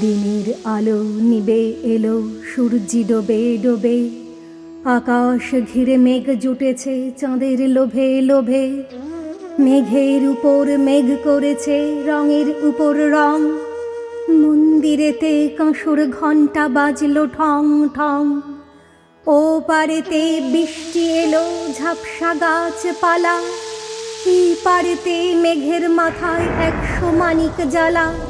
দিনের আলো নিবে এলো, সূর্যি ডোবে ডোবে। আকাশ ঘিরে মেঘ জুটেছে, চাঁদের লোভে লোভে। মেঘের উপর মেঘ করেছে, রঙের উপর রং। মন্দিরেতে কাঁসুর ঘণ্টা বাজলো ঠং ঠং। ও পারেতে বৃষ্টি এলো, ঝাপসা গাছপালা এই পারেতে মেঘের মাথায় একশো মানিক জ্বালা।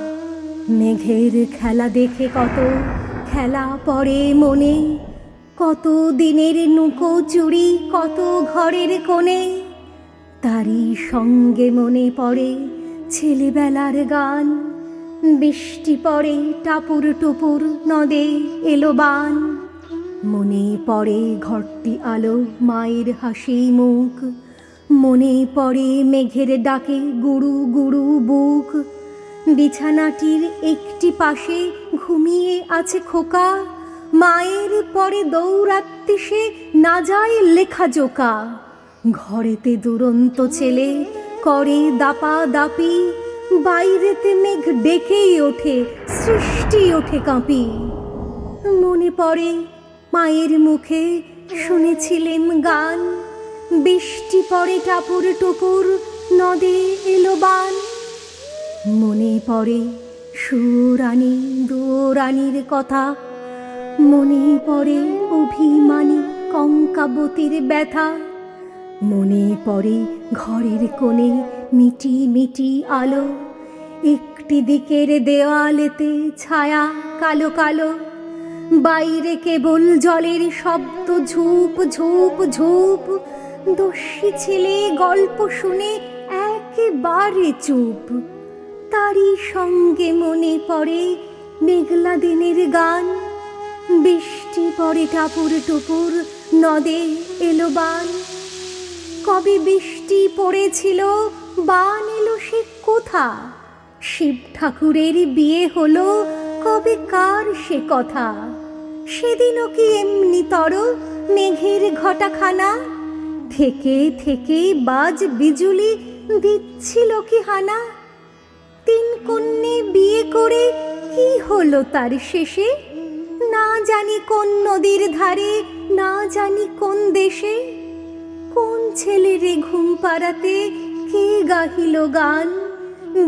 মেঘের খেলা দেখে কত খেলা পড়ে মনে। কত দিনের নুকো চুরি, কত ঘরের কোণে। তারই সঙ্গে মনে পড়ে ছেলেবেলার গান। বৃষ্টি পড়ে টাপুর টুপুর, নদে এলো বান। মনে পড়ে ঘরটি আলো, মায়ের হাসি মুখ। মনে পড়ে মেঘের ডাকে গুরু গুরু বুক। বিছানাটির একটি পাশে ঘুমিয়ে আছে খোকা। মায়ের পরে দৌড়াতে সে না যায় লেখা জোকা। ঘরেতে দুরন্ত ছেলে করে দাপা দাপি, বাইরেতে মেঘ ডেকেই ওঠে, সৃষ্টি ওঠে কাঁপি। মনে পড়ে মায়ের মুখে শুনেছিলেন গান। বৃষ্টি পড়ে টাপুর টুপুর, নদে এলো বান। মনে পড়ে সুরানি দোরানির কথা। মনে পড়ে অভিমানী কঙ্কাবতীর ব্যথা। মনে পড়ে ঘরের কোণে মিটি মিটি আলো। একটি দিকের দেওয়ালেতে ছায়া কালো কালো। বাইরে কেবল জলের শব্দ ঝুপ ঝুপ ঝুপ। দস্যি ছেলে গল্প শুনে একেবারে চুপ। তারই সঙ্গে মনে পড়ে মেঘলা দিনের গান। বৃষ্টি পড়ে টাপুর টুপুর, নদে এলো বান। কবে বৃষ্টি পড়েছিল, বান এলো সে কোথা? শিব ঠাকুরের বিয়ে হলো, কবে কার সে কথা? সেদিনও কি এমনি তর মেঘের ঘটাখানা? থেকে থেকে বাজ বিজুলি দিচ্ছিল কি হানা? করে কি হলো তার শেষে? না জানি কোন নদীর ধারে, না জানি কোন দেশে। কোন ছেলেরে ঘুম পাড়াতে কে গাহিল গান?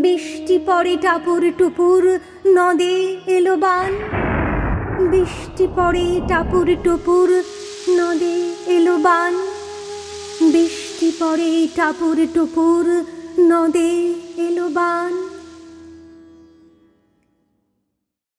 বৃষ্টি পড়ে টাপুর টুপুর, নদে এলো বান। বৃষ্টি পড়ে টাপুর টুপুর, নদে এলো বান। বৃষ্টি পড়ে টাপুর টুপুর, নদে এলো বান।